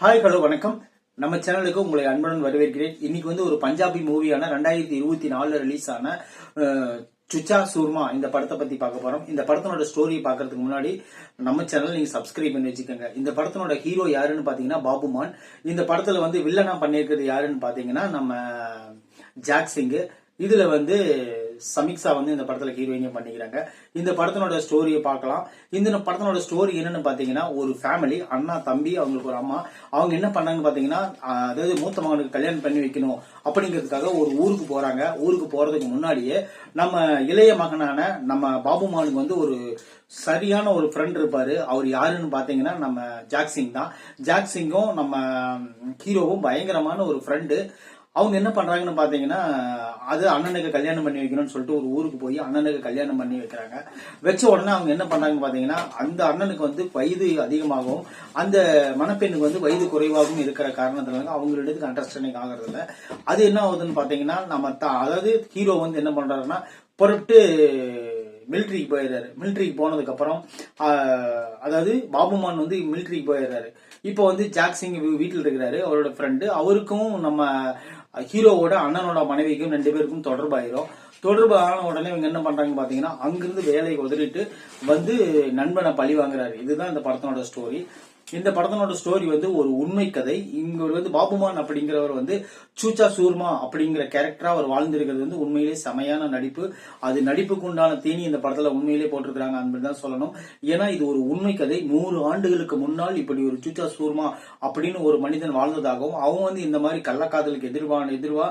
Hi hello வணக்கம். நம்ம சேனலுக்கு உங்களை அன்புடன் வரவேற்கிறேன். இன்னைக்கு வந்து ஒரு பஞ்சாபி மூவியான ரெண்டாயிரத்தி இருபத்தி நாலுல ரிலீஸ் ஆன சுச்சா சூர்மா இந்த படத்தை பத்தி பார்க்க போறோம். இந்த படத்தினோட ஸ்டோரி பார்க்கறதுக்கு முன்னாடி நம்ம சேனல் நீங்க சப்ஸ்கிரைப் பண்ணி வச்சுக்கோங்க. இந்த படத்தினோட ஹீரோ யாருன்னு பாத்தீங்கன்னா பாபுமான் இந்த படத்துல வந்து வில்லனா பண்ணியிருக்கிறது யாருன்னு பாத்தீங்கன்னா நம்ம ஜாக் சிங் இதுல வந்து சமிக்ஸா வந்து இந்த படத்துல ஹீரோயினும் பண்ணிக்கிறாங்க. இந்த படத்தினோட ஸ்டோரியை பார்க்கலாம். இந்த படத்தினோட ஸ்டோரி என்னன்னு பாத்தீங்கன்னா ஒரு ஃபேமிலி அண்ணா தம்பி அவங்களுக்கு ஒரு அம்மா. அவங்க என்ன பண்ணாங்கன்னு பாத்தீங்கன்னா அதாவது மூத்த மகனுக்கு கல்யாணம் பண்ணி வைக்கணும் அப்படிங்கிறதுக்காக ஒரு ஊருக்கு போறாங்க. ஊருக்கு போறதுக்கு முன்னாடியே நம்ம இளைய மகனான நம்ம பாபு மகனுக்கு வந்து ஒரு சரியான ஒரு ஃப்ரெண்ட் இருப்பாரு. அவர் யாருன்னு பாத்தீங்கன்னா நம்ம ஜாக்சிங் தான். ஜாக்சிங்கும் நம்ம ஹீரோவும் பயங்கரமான ஒரு ஃப்ரெண்டு அவங்க என்ன பண்றாங்கன்னு பாத்தீங்கன்னா அது அண்ணனுக்கு கல்யாணம் பண்ணி வைக்கணும்னு சொல்லிட்டு ஒரு ஊருக்கு போய் அண்ணனுக்கு கல்யாணம் பண்ணி வைக்கிறாங்க. வச்ச உடனே அவங்க என்ன பண்றாங்கன்னு பாத்தீங்கன்னா அந்த அண்ணனுக்கு வந்து வயது அதிகமாகவும் அந்த மணப்பெண்ணுக்கு வந்து வயது குறைவாகவும் இருக்கிற காரணத்துல அவங்களிடத்துக்கு அண்டர்ஸ்டாண்டிங் ஆகிறது இல்லை அது என்ன ஆகுதுன்னு பாத்தீங்கன்னா நம்ம த- அதாவது ஹீரோ வந்து என்ன பண்றாருன்னா புறப்பட்டு மிலிட்ரிக்கு போயிடுறாரு. மிலிட்ரிக்கு போனதுக்கு அப்புறம் அதாவது பாபுமான் வந்து மிலிட்ரிக்கு போயிடுறாரு. இப்போ வந்து ஜாக் சிங் வீட்டில் இருக்கிறாரு அவரோட ஃப்ரெண்டு அவருக்கும் நம்ம ஹீரோவோட அண்ணனோட மனைவிக்கும் ரெண்டு பேருக்கும் தொடர்பாயிரும். தொடர்பு ஆன உடனே இவங்க என்ன பண்றாங்க பாத்தீங்கன்னா அங்கிருந்து வேலையை உதறிட்டு வந்து நண்பனை பழி வாங்குறாரு. இதுதான் இந்த படத்தோட ஸ்டோரி இந்த படத்தினோட ஸ்டோரி வந்து ஒரு உண்மை கதை. இங்க வந்து பாபுமான் அப்படிங்கிறவர் வந்து சூச்சா சூர்மா அப்படிங்கிற கேரக்டரா அவர் வாழ்ந்திருக்கிறது வந்து உண்மையிலே செமையான நடிப்பு. அது நடிப்புக்கு உண்டான தீனி இந்த படத்துல உண்மையிலே போட்டிருக்கிறாங்க அப்படின்னு தான் சொல்லணும். ஏன்னா இது ஒரு உண்மை கதை. நூறு ஆண்டுகளுக்கு முன்னால் இப்படி ஒரு சூச்சா சூர்மா அப்படின்னு ஒரு மனிதன் வாழ்ந்ததாகவும் அவங்க வந்து இந்த மாதிரி கள்ளக்காதலுக்கு எதிர்வான எதிர்வா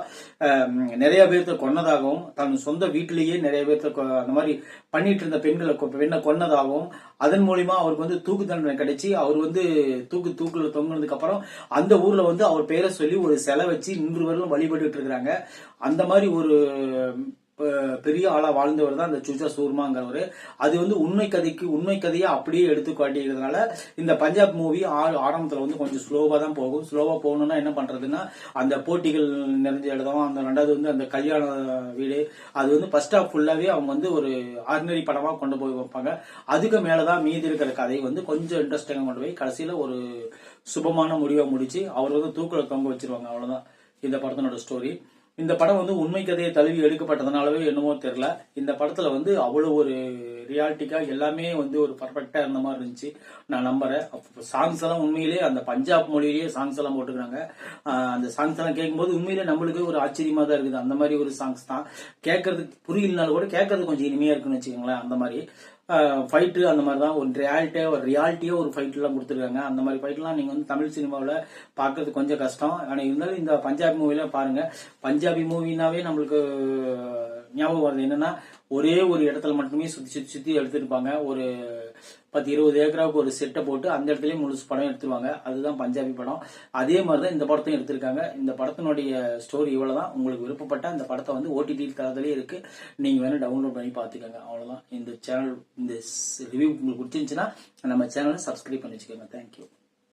நிறைய பேர்த்த கொன்னதாகவும் தன் சொந்த வீட்டிலேயே நிறைய பேர்த்த அந்த மாதிரி பண்ணிட்டு இருந்த பெண்களை பெண்ணை கொன்னதாகவும் அதன் மூலியமா அவருக்கு வந்து தூக்கு தண்டனை கிடைச்சி அவர் வந்து தூக்கு தூக்குல தொங்குனதுக்கு அப்புறம் அந்த ஊர்ல வந்து அவர் பேரை சொல்லி ஒரு சிலை வச்சு இன்று வரலும் வழிபட்டுட்டு இருக்கிறாங்க. அந்த மாதிரி ஒரு பெரிய ஆளா வாழ்ந்தவர் தான் இந்த சுஜா சூர்மாங்கிறவர். அது வந்து உண்மை கதைக்கு உண்மை கதையை அப்படியே எடுத்து காட்டியிருக்கிறதுனால இந்த பஞ்சாப் மூவி ஆரம்பத்துல வந்து கொஞ்சம் ஸ்லோவா தான் போகும். ஸ்லோவா போகணும்னா என்ன பண்றதுன்னா அந்த போட்டிகள் நிறைஞ்ச இடம் அந்த ரெண்டாவது வந்து அந்த கல்யாண வீடு அது வந்து ஃபர்ஸ்ட் ஆஃப் ஃபுல்லாவே அவங்க வந்து ஒரு ஆர்டினரி படமா கொண்டு போய் வைப்பாங்க. அதுக்கு மேலதான் மீதி இருக்கிற கதை வந்து கொஞ்சம் இன்ட்ரெஸ்டிங்காக கொண்டு போய் கடைசியில ஒரு சுபமான முடிவை முடிச்சு அவர் வந்து தூக்கில் தொங்க வச்சிருவாங்க. அவ்வளவுதான். இந்த படத்தினோட ஸ்டோரி இந்த படம் வந்து உண்மை கதையை தழுவி எடுக்கப்பட்டதுனாலவே என்னமோ தெரியல. இந்த படத்துல வந்து அவ்வளவு ஒரு ரியாலிட்டிக்கா எல்லாமே வந்து ஒரு பர்ஃபெக்டா இருந்த மாதிரி இருந்துச்சு. நான் நம்புறேன். சாங்ஸ் எல்லாம் உண்மையிலேயே அந்த பஞ்சாப் மொழியிலேயே சாங்ஸ் எல்லாம் போட்டுக்கிறாங்க. அந்த சாங்ஸ் எல்லாம் கேட்கும்போது உண்மையிலே நம்மளுக்கு ஒரு ஆச்சரியமா தான் இருக்குது. அந்த மாதிரி ஒரு சாங்ஸ் தான். கேட்கறதுக்கு புரியலனாலும் கூட கேட்கறது கொஞ்சம் இனிமையா இருக்குன்னு வச்சுக்கோங்களேன். அந்த மாதிரி. ஃபைட்டு அந்த மாதிரி தான் ஒரு ரியாலிட்டியா ஒரு ரியாலிட்டியா ஒரு ஃபைட் கொடுத்துருக்காங்க. அந்த மாதிரி ஃபைட்லாம் நீங்கள் வந்து தமிழ் சினிமாவில் பார்க்கறது கொஞ்சம் கஷ்டம். ஆனால் இருந்தாலும் இந்த பஞ்சாபி மூவில பாருங்க. பஞ்சாபி மூவினாவே நம்மளுக்கு ஞாபகம் வருது. என்னன்னா ஒரே ஒரு இடத்துல மட்டுமே சுற்றி சுற்றி சுற்றி எடுத்துருப்பாங்க. ஒரு பத்து இருபது ஏக்கராவுக்கு ஒரு செட்டை போட்டு அந்த இடத்துலயே முழுசு படம் எடுத்துருவாங்க. அதுதான் பஞ்சாபி படம். அதே மாதிரி தான் இந்த படத்தையும் எடுத்திருக்காங்க. இந்த படத்தினுடைய ஸ்டோரி இவ்வளவுதான். உங்களுக்கு விருப்பப்பட்ட அந்த படத்தை வந்து ஓடிடி தளத்திலே இருக்கு. நீங்க வேணா டவுன்லோட் பண்ணி பாத்துக்கோங்க அவ்வளவுதான். இந்த சேனல் இந்த ரிவ்யூ உங்களுக்கு பிடிச்சிருந்துச்சுன்னா நம்ம சேனலை சப்ஸ்கிரைப் பண்ணி வச்சுக்கோங்க. தேங்க்யூ